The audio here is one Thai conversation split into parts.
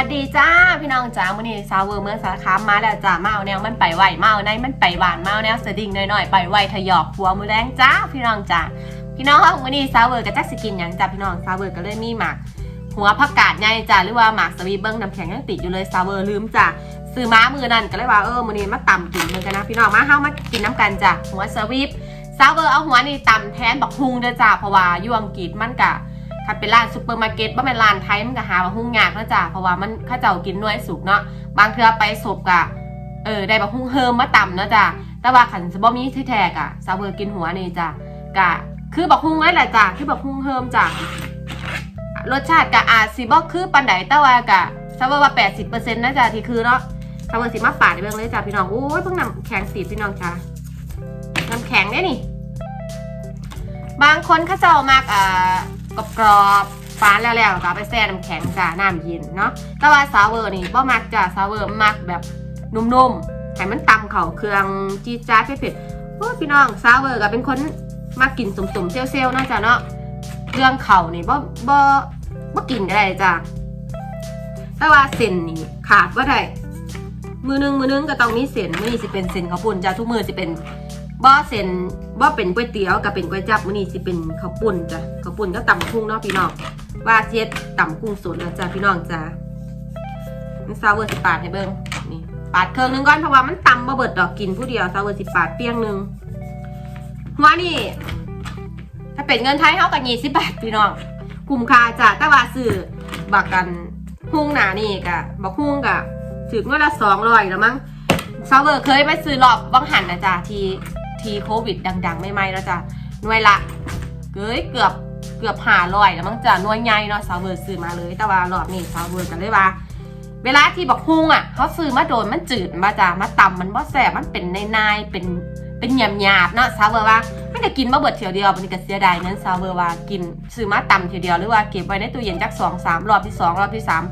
วัสดีจ้าพี่น้องจ้ามื้อนี้ซาวเวอร์เมืองสารคามมาแล้วจ้ามาเอาแนวมันไปไหวมาเอาในมันไปหวานมาเอาแนวสดิ่งหน่อยๆไปไหวทะยอกหัวมือแรงจ้าพี่น้องจ้าพี่น้องมื้อนี้ซาวเวอร์กับจักสกินหยังจ้าพี่น้องซาวเวอร์ก็เลยมีหมากหัวผักกาดใหญ่จ้าหรือว่าหมากสวีเบิ้งน้ำแข็งยังติดอยู่เลยซาวเวอร์ลืมจ้าซื้อม้ามือนั่นก็เลยว่าเออมื้อนี้มาต่ำกินเหมือนกันนะพี่น้องมาเฮามากินน้ำกันจ้าหัวสวีปซาวเวอร์เอาหัวนี่ต่ำแทนบักฮุงเด้อจ้าเพราะว่ายู่งกฤษมันกะ ถ้าเป็นร้านซูเปอร์มาร์เก็ตบ่เป็นร้านไทยมันก็หาว่าหุ้งยากแล้วจ้ะเพราะว่ามันข้าเจ้ากินน่วยสุกเนาะบางเทื่อไปศพกะเออได้บักหุ้งเฮิมมาต่ำเนาะจ้ะแต่ว่าขันบ่มีที่แท้กะซาเบอร์กินหัวนี่จ้ะกะคือบักหุ้งนั่นแหละจ้ะคือบักหุ้งเฮิมจ้ะรสชาติกะอาจสิบ่คือปานใดแต่ว่ากะซาเบอร์ว่า80%นะจ้ะที่คือเนาะซาเบอร์สิมาปาดให้เบิ่งเลยจ้ะพี่น้องโอ้ยเพิ่งนำแข็งสีพี่น้องจ้ะน้ำแข็งได้นี่บางคนเขาเจ้ามากอ่า กรอบๆฟ้านแล้วๆแล้วก็ไปแช่น้ำแข็งจ้าน้ำเย็นเนาะแต่ว่าซาวเวอร์นี่บ่มักจ้าซาวเวอร์มักแบบนุ่มๆให้มันตำเข่าเครื่องจีจ๊าเผ็ดๆโอ้พี่น้องซาวเวอร์ก็เป็นคนมักกินสมๆเซลล์ๆนาะจ้าเนาะเครื่องเข่านี่บ่บ่บ่กินได้จ้าแต่ว่าเส้นนี่ขาดว่าได้มือนึงมือนึงก็ต้องมีเส้นมือนี้สิเป็นเส้นข้าวปุ้นจ้าทุกมือสิเป็น บ่เส้นบ่เป็นก๋วยเตี๋ยวกับเป็นก๋วยจับมื้อนี้สิเป็นข้าวปุ้นจ้ะข้าวปุ้นก็ตำกุ้งเนาะพี่น้องว่าเจ็ดตำกุ้งสดแล้วจ้ะพี่น้องจ้ะมันซาวเวอร์สิปาดให้เบิ่งนี่ปาดเครื่องนึงก่อนเพราะว่ามันตำบ่เบิดดอกกินผู้เดียวซาวเวอร์สิปาดเปียงนึงหัวนี่ถ้าเป็นเงินไทยเท่ากับ20บาทพี่น้องคุ้มค่าจ้ะแต่ว่าซื้อบักกันหุ้งหนานี่กะบักหุ้งกะถึงเงินละ200แล้วมั้งซาวเวอร์เคยไปซื้อรอบวังหันนะจ๊ะที ทีโควิด ดัง ๆ ไม่ไหมแล้วจ้ะหน่วยละเกยเกือบเกือบหาลอยแล้วมั้งจ้ะหน่วยใหญ่เนาะซาวเวอร์ซื้อมาเลย แต่ว่ารอบนี้ซาวเวอร์กันเลยว่า เวลาที่บอกฮุงอะเขาซื้อมาโดนมันจืดมาจ้ะมาตำมันบ่แสบมันเป็นในนายๆเป็นเป็นหยาบหยาบเนาะซาวเวอร์ว่ามันจะกินมาเบิดเทียวเดียวมันก็เสียดายเงินซาวเวอร์ว่ากินซื้อมาตำเทียวเดียวหรือว่าเก็บไว้ในตู้เย็นจักสองสามรอบที่สองรอบที่สาม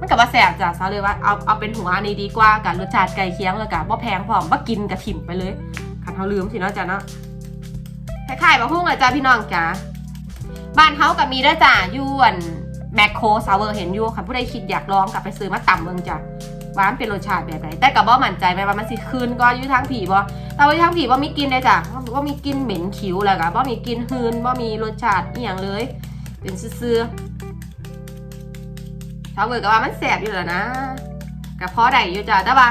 มันกับว่าแสบจ้ะซาเลยว่าเอาเอาเป็นหัวอันนี้ดีกว่ากับรสชาติไก่เคียงเลยกับว่าแพงพร้อมว่ากินกับถิ่มไปเลย ขันเขาลืมสิเนาะจ้ะเนาะคล้ายๆบะพุ่งเลยจ้ะพี่น้องจ้ะบ้านเขากับมีด้วยจ้ะอยวนแมคโครซาวเวอร์เห็นอยู่ค่ะผู้ใดคิดอยากลองกลับไปซื้อมาต่ำเมืองจ้ะว่ามันเป็นรสชาติแบบไหนแต่กับว่ามั่นใจไหมว่ามันสิคืนก็อยู่ทางผีบ่แต่ว่าอยู่ทางผีว่มีกินเลยจ้ะว่มีกินเหม็นขิวแล้วก็ว่มีกินหืนว่มีรสชาติอีหยังเลย เป็นซื่อๆซาวเวอร์ก็ว่ามันแสบอยู่แล้วนะกับพอได้อยู่จ้ะแต่ว่า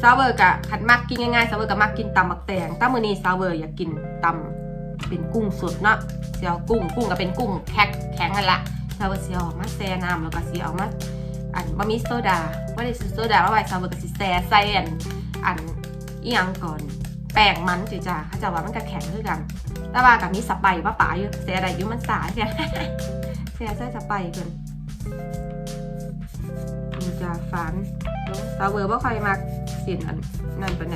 ซาวเวอร์กับขันมักกินง่ายๆซาวเวอร์ก็มักกินตำบักแตงแต่มื้อนี้ซาวเวอร์อยากกินตำเป็นกุ้งสดเนาะเสียวกุ้งกุ้งก็เป็นกุ้งแข็งแข็งนั่นละซาวเวอร์เสียออกมาแซ่น้ำแล้วก็เสียออกมาอันบะมีโซดาว่าได้ซื้อโซดามาไว้ซาวเวอร์ก็สิแซ่ใส่อันอันอีหยังก่อนแป้งมันจ้ะจ้ะเขาจะว่ามันก็แข็งคือกัน แต่ว่ากับมีสไปป้าป๋าอยู่แซ่ได้อยู่มันสายแซ่แซ่ใส่สไปเพิ่นมันจะฟัน ซาเวอร์บ่ค่อยมักเสียนอันนั่นปานไหน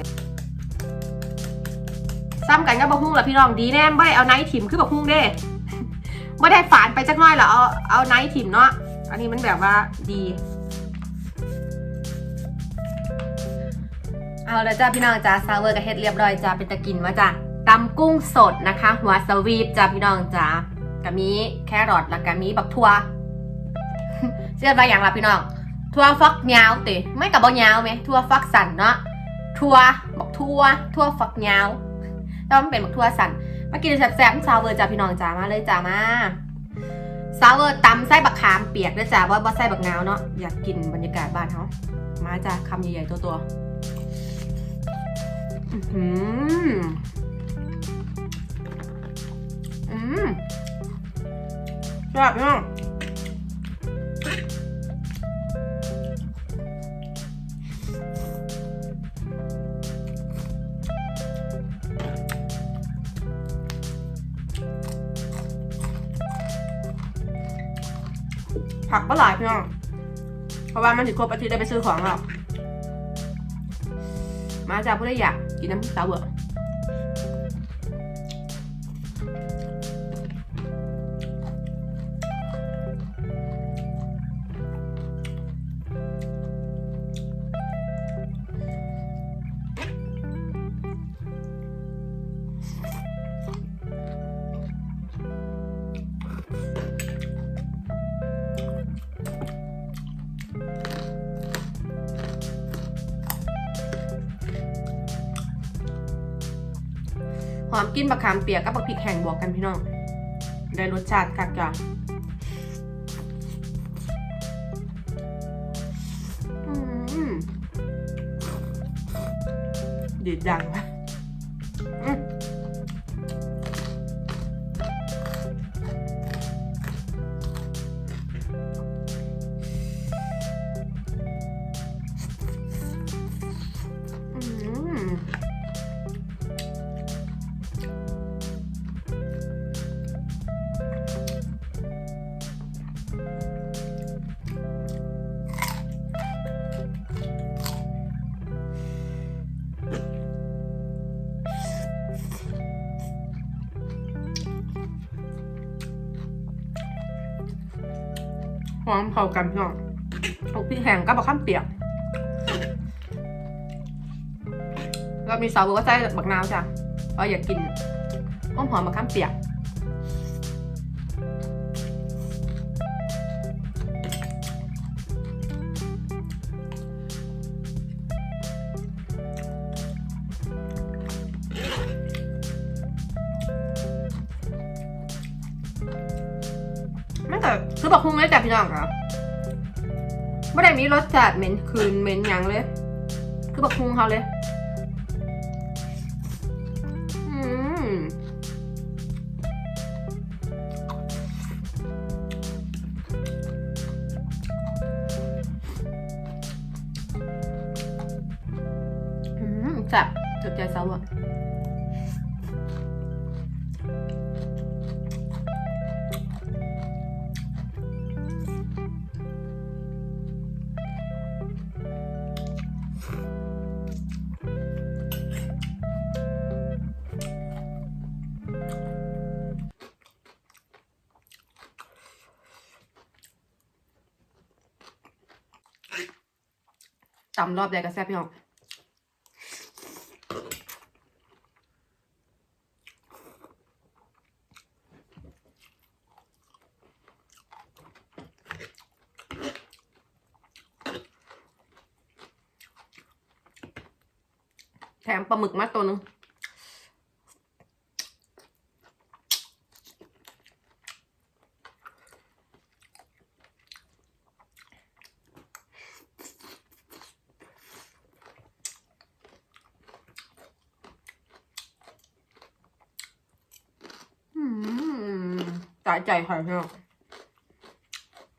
ซ้ำกันกับบะฮุ่งละพี่น้องดีแน่ไม่ได้เอาไนท์ถิ่มคือบะฮุ่งเด้ไม่ได้ฝานไปจักน้อยหรอเอาเอาไนท์ถิ่มเนาะอันนี้มันแบบว่าดี เอาแล้วจ้าพี่น้องจ้าซาเวอร์กับเฮ็ดเรียบร้อยจ้าเป็นตะกินมาจ้าตำกุ้งสดนะคะ หัวสวีปจ้าพี่น้องจ้ากับมีแครอทแล้วก็มีบักทัวเชื่อว่าอย่างละพี่น้อง ทั่วฟักยาวติไม่กับบ่ยาวไหมทั่วฟักสันเนาะทั่วบอกทั่วทั่วฟักยาวต่ว่ามันเป็นบอกทั่วสันมากินแซ่บๆซาวเวอร์จ้าพี่น้องจ้ามาเลยจ้ามาซาวเวอร์ตำไส้บักขามเปียกด้วยจ้าว่าบ่ไส้บักนาวเนาะอยากกินบรรยากาศบ้านเขามาจ้าคำใหญ่ๆตัวๆอื้อหืออืมแซ่บพี่น้อง ผักก็หลายพี่น้อง เพราะว่ามันถึงครบอาทิตย์ได้ไปซื้อของแล้วมาจากผู้ไดอยากกินน้ำพริกสาวเบอ อมกินบักขามเปียกกับบักพริกแห้งบวกกันพี่น้อง ได้รสชาติคักจ้ะดีดดังว่ะ หอมเข้ากันพี่น้องเอาพริกแห้งกับบักข้ามเปียกแล้วมีซอสบอกว่าใส่บักนาวจ้ะเพราอยากกินหอมหอมบักข้ามเปียก ไม่แต่คือบอกคุ้งเลยจ้ะพี่น้องครับไม่ได้มีรสจัดเหม็นคืนเหม็นหยังเลย คือบอกคุ้งเขาเลยอืมอืมจับจุดใจเซาอะ จำรอบใดก็แซ่บพี่น้องแถมปลาหมึกมาตัวหนึง อืมจ่า